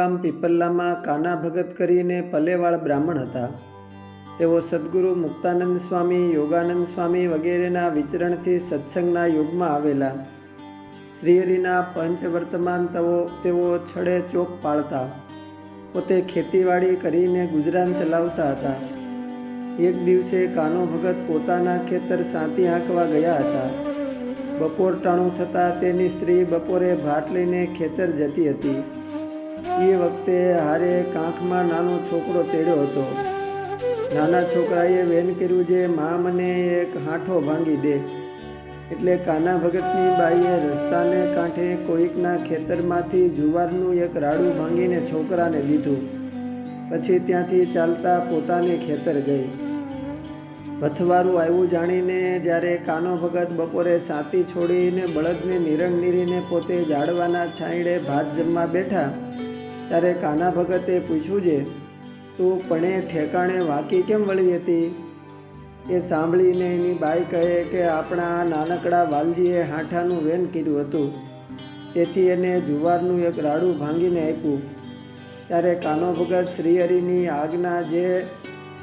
ગામ પીપલ્લામાં કાના ભગત કરીને પલેવાળ બ્રાહ્મણ હતા. તેઓ સદગુરુ મુક્તાનંદ સ્વામી, યોગાનંદ સ્વામી વગેરેના વિચરણથી સત્સંગના યુગમાં આવેલા. શ્રીહરિના પંચવર્તમાન તવો તેઓ છડે ચોક પાળતા. પોતે ખેતીવાડી કરીને ગુજરાન ચલાવતા હતા. એક દિવસે કાનો ભગત પોતાના ખેતર સાંતી આંકવા ગયા હતા. બપોર ટાણું થતાં તેની સ્ત્રી બપોરે ભાત લઈને ખેતર જતી હતી. એ વખતે હારે કાંખમાં નાનો છોકરો તેડ્યો હતો. નાના છોકરાએ વેન કર્યું જે મા મને એક હાંઠો ભાંગી દે. એટલે કાના ભગતની બાઈએ રસ્તાને કાંઠે કોઈકના ખેતરમાંથી જુવારનું એક રાડું ભાંગીને છોકરાને દીધું. પછી ત્યાંથી ચાલતા પોતાને ખેતર ગઈ. પથવારું આવ્યું જાણીને જ્યારે કાનો ભગત બપોરે સાતી છોડીને બળદને નિરણ નીરીને પોતે જાડવાના છાંયડે ભાત જમવા બેઠા ત્યારે કાના ભગતે પૂછ્યું છે, તું પણે ઠેકાણે વાકી કેમ વળી હતી? એ સાંભળીને એની બાઈ કહે કે આપણા નાનકડા વાલજીએ હાંઠાનું વેન કર્યું હતું. તેથી એને જુવારનું એક રાડું ભાંગીને આપ્યું. ત્યારે કાનો ભગત શ્રીહરિની આજ્ઞા જે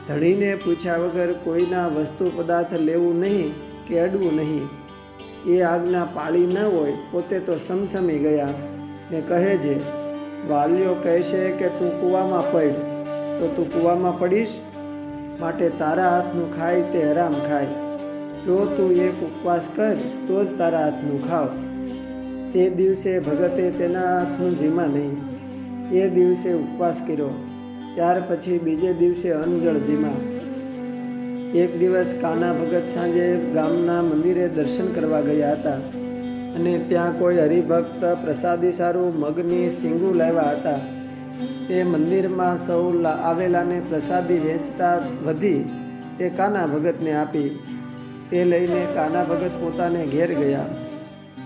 ધણીને પૂછ્યા વગર કોઈના વસ્તુ પદાર્થ લેવું નહીં કે અડવું નહીં, એ આજ્ઞા પાળી ન હોય, પોતે તો સમસમી ગયા. ને કહે છે વાલીઓ કહેશે કે તું કૂવામાં પડ. તો તું કૂવામાં પડીશ? માટે તારા હાથનું ખાય તે હરામ ખાય. જો તું એક ઉપવાસ કર, તો જ તારા હાથનું ખાવ. તે દિવસે ભગતે તેના હાથનું જીમા નહીં. એ દિવસે ઉપવાસ કર્યો. ત્યાર પછી બીજે દિવસે અનજળ જીમા. એક દિવસ કાના ભગત સાંજે ગામના મંદિરે દર્શન કરવા ગયા હતા. અને ત્યાં કોઈ હરિભક્ત પ્રસાદી સારું મગની સિંગું લાવ્યા હતા. તે મંદિરમાં સૌ આવેલાને પ્રસાદી વેચતા વધી તે કાના ભગતને આપી. તે લઈને કાના ભગત પોતાને ઘેર ગયા.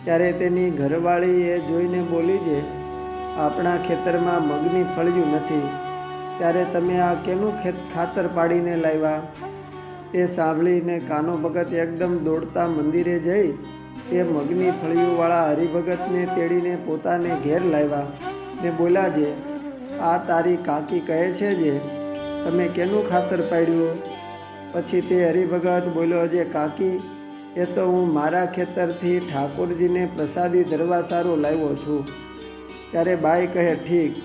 ત્યારે તેની ઘરવાળીએ જોઈને બોલી જે, આપણા ખેતરમાં મગની ફળ્યું નથી. ત્યારે તમે આ કેનું ખેત, ખાતર પાડીને લાવ્યા? તે સાંભળીને કાનો ભગત એકદમ દોડતા મંદિરે જઈ તે મગની ફળીઓવાળા હરિભગતને તેડીને પોતાને ઘેર લાવ્યા ને બોલ્યા જે આ તારી કાકી કહે છે જે, તમે કેનું ખાતર પાડ્યું? પછી તે હરિભગત બોલ્યો, જે કાકી, એ તો હું મારા ખેતરથી ઠાકોરજીને પ્રસાદી ધરવા સારું લાવ્યો છું. ત્યારે બાઈ કહે, ઠીક,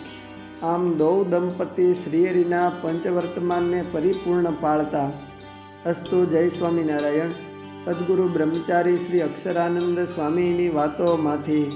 આમ દૌ દંપતી શ્રીહરિના પંચવર્તમાનને પરિપૂર્ણ પાળતા, અસ્તુ જય સ્વામિનારાયણ. સદગુરુ બ્રહ્મચારી શ્રી અક્ષરાનંદ સ્વામીની વાતોમાંથી